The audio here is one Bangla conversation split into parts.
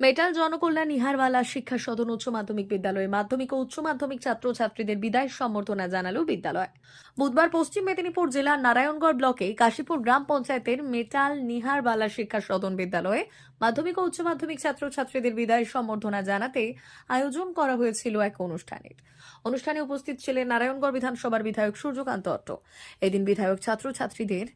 মেটাল জনকল্যাণ ইহারওয়ালা শিক্ষা সদন উচ্চ মাধ্যমিক বিদ্যালয়ে মাধ্যমিক ও উচ্চ মাধ্যমিক ছাত্রছাত্রীদের বিদায় সম্বর্ধনা জানালো বিদ্যালয়। বুধবার পশ্চিম মেদিনীপুর জেলার নারায়ণগড় ব্লকে কাশীপুর গ্রাম পঞ্চায়েতের মেটাল নিহারবালা শিক্ষা সদন বিদ্যালয়ে মাধ্যমিক ও উচ্চ মাধ্যমিক ছাত্রছাত্রীদের বিদায় সম্বর্ধনা জানাতে আয়োজন করা হয়েছিল এক অনুষ্ঠানের। অনুষ্ঠানে উপস্থিত ছিলেন নারায়ণগড় বিধানসভার বিধায়ক সূর্যকান্ত অট্ট। এদিন বিধায়ক ছাত্রছাত্রীদের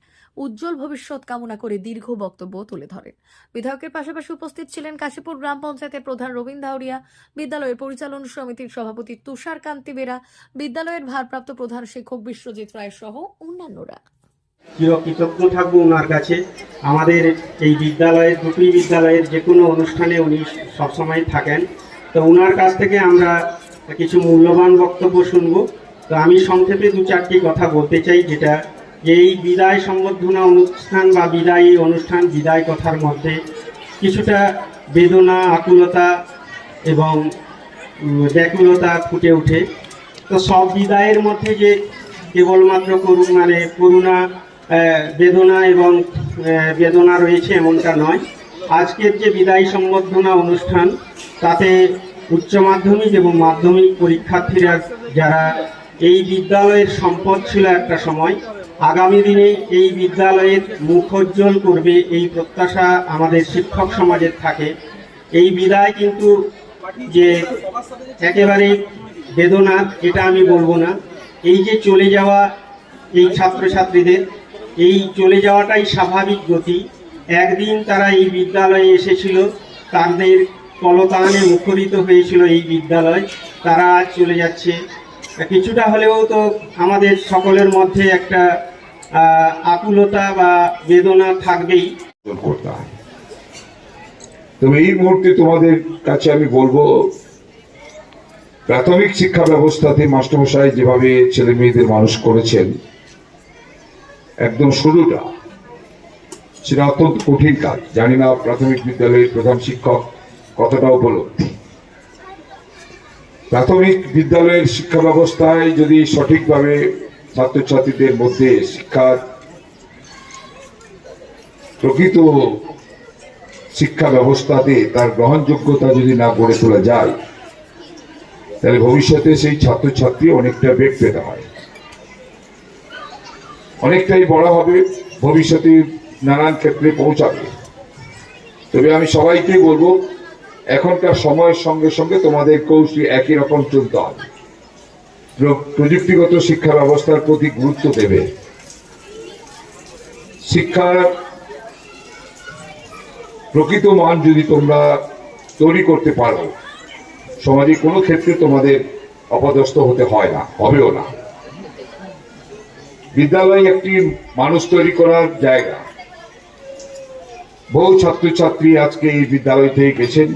উজ্জ্বল ভবিষ্যৎ কামনা করে দীর্ঘ বক্তব্য তুলে ধরেন। বিধায়কের পাশাপাশি উপস্থিত ছিলেন কাশীপুর গ্রাম পঞ্চায়েতের প্রধান রবীন ধাউরিয়া, বিদ্যালয়ের পরিচালন সমিতির সভাপতি তুষার কান্তি বেরা বিদ্যালয়ের ভারপ্রাপ্ত প্রধান শিক্ষক বিশ্বজিৎ রায় সহ অন্যান্যরা। চিরকৃতজ্ঞ থাকব ওনার কাছে। আমাদের এই বিদ্যালয়ের দুটি বিদ্যালয়ের যে কোনো অনুষ্ঠানে উনি সবসময় থাকেন। তো ওনার কাছ থেকে আমরা কিছু মূল্যবান বক্তব্য শুনব। তো আমি সংক্ষেপে দু চারটি কথা বলতে চাই, যেটা যে এই বিদায় সম্বর্ধনা অনুষ্ঠান বা বিদায়ী অনুষ্ঠান, বিদায় কথার মধ্যে কিছুটা বেদনা, আকুলতা এবং ব্যাকুলতা ফুটে ওঠে। তো সব বিদায়ের মধ্যে যে কেবলমাত্র করুণ মানে করুণা বেদনা এবং বেদনা রয়েছে এমনটা নয়। আজকের যে বিদায় সম্বর্ধনা অনুষ্ঠান, তাতে উচ্চ মাধ্যমিক এবং মাধ্যমিক পরীক্ষার্থীরা যারা এই বিদ্যালয়ের সম্পদ ছিল একটা সময়, আগামী দিনে এই বিদ্যালয়ের মুখোজ্জ্বল করবে এই প্রত্যাশা আমাদের শিক্ষক সমাজের থাকে। এই বিদায় কিন্তু যে একেবারে বেদনা এটা আমি বলব না। এই যে চলে যাওয়া এই ছাত্রছাত্রীদের, এই চলে যাওয়াটাই স্বাভাবিক গতি। একদিন তারা এই বিদ্যালয়ে এসেছিল, তাদের কলতানে মুখরিত হয়েছিল এই বিদ্যালয়। তারা আজ চলে যাচ্ছে। কিছুটা হলেও তো আমাদের সকলের মধ্যে একটা আকুলতা বা বেদনা থাকবেই। করতে হয় তবে এই মুহূর্তে তোমাদের কাছে আমি বলব, প্রাথমিক শিক্ষা ব্যবস্থাতে মাস্টারমশাই যেভাবে ছেলে মেয়েদের মানুষ করেছেন, একদম শুরুটা, সেটা অত্যন্ত কঠিন কাজ। জানি না প্রাথমিক বিদ্যালয়ের প্রধান শিক্ষক কতটা উপলব্ধি প্রাথমিক বিদ্যালয়ের শিক্ষা ব্যবস্থায় যদি সঠিকভাবে ছাত্রছাত্রীদের মধ্যে শিক্ষার প্রকৃত শিক্ষা ব্যবস্থাতে তার গ্রহণযোগ্যতা যদি না গড়ে তোলা যায়, তাহলে ভবিষ্যতে সেই ছাত্রছাত্রী অনেকটা বেগ পেতে হয়। অনেকটাই বড় হবে, ভবিষ্যতে নানান ক্ষেত্রে পৌঁছাবে। তবে আমি সবাইকে বলব, এখনকার সময়ের সঙ্গে সঙ্গে তোমাদের কৌশলী একই রকম চলতে হবে। প্রযুক্তিগত শিক্ষা ব্যবস্থার প্রতি গুরুত্ব দেবে। শিক্ষার প্রকৃত মান যদি তোমরা তৈরি করতে পারো সমাজে কোনো ক্ষেত্রে তোমাদের অপদস্থ হতে হয় না, হবেও না। বিদ্যালয় একটি মানুষ তৈরি করার জায়গা। বহু ছাত্রছাত্রী আজকে এই বিদ্যালয় থেকে গেছেন।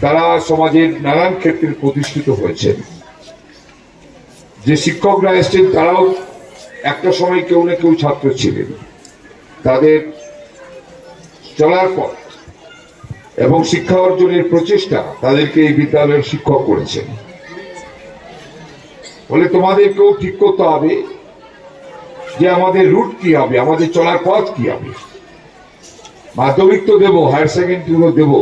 তারা সমাজের নানান ক্ষেত্রে প্রতিষ্ঠিত হয়েছেন। যে শিক্ষকরা এসছেন, তারাও একটা সময় কেউ না কেউ ছাত্র ছিলেন। তাদের চলার পথ এবং শিক্ষা অর্জনের প্রচেষ্টা তাদেরকে এই বিদ্যালয়ের শিক্ষক করেছেন। বলে তোমাদেরকেও ঠিক করতে হবে যে আমাদের রুট কি হবে, আমাদের চলার পথ কি হবে। মাধ্যমিক তো দেবো হায়ার সেকেন্ডারিও দেবো।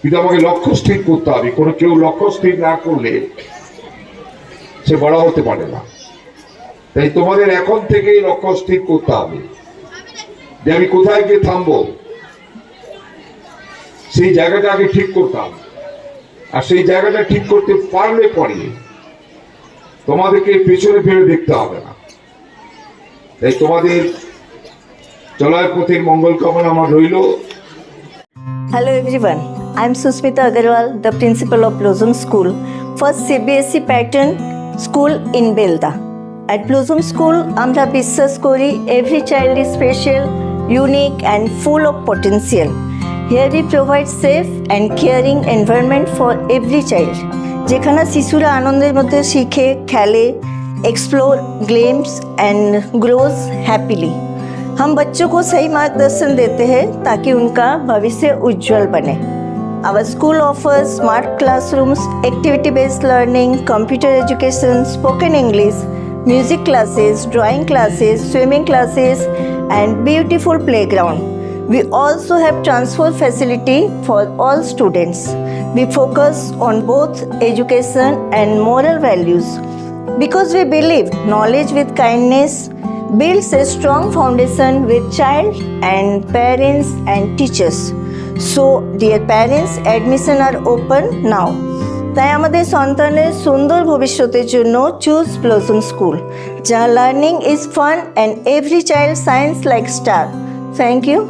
কিন্তু আমাকে লক্ষ্য স্থির করতে হবে, কোনো কেউ লক্ষ্য স্থির না করলে সে বড় হতে পারে না। তাই তোমাদের এখন থেকেই লক্ষ্য স্থির করতে হবে। যে আমি কোথায় গিয়ে থামবো সেই জায়গাটা আগে ঠিক করতাম আর সেই জায়গাটা ঠিক করতে পারলে পরে তোমাদেরকে পেছনে ফেলে দেখতে হবে না তাই তোমাদের চলার পথের মঙ্গল কামনা আমার রইল everyone, I am Susmita Agarwal, the principal of Blossom School, first CBSE E pattern school in Belda. At Blossom School, আমরা বিশ্বাস করি every child is special, unique and full of potential. Here we provide safe and caring environment for every child. যেখানে শিশুরা আনন্দের মধ্যে শিখে খেলে explore games and grows happily हम बच्चों को सही मार्गदर्शन देते हैं ताकि उनका भविष्य उज्जवल बने Our school offers smart classrooms, activity based learning, computer education, spoken English, music classes, drawing classes, swimming classes, and beautiful playground. We also have transfer facility for all students. We focus on both education and moral values because we believe knowledge with kindness builds a strong foundation with child and parents and teachers. So, dear parents, admission are open now. তাই আমাদের সন্তানের সুন্দর ভবিষ্যতের জন্য চুজ ব্লসম স্কুল যা learning is fun and every child shines like star thank you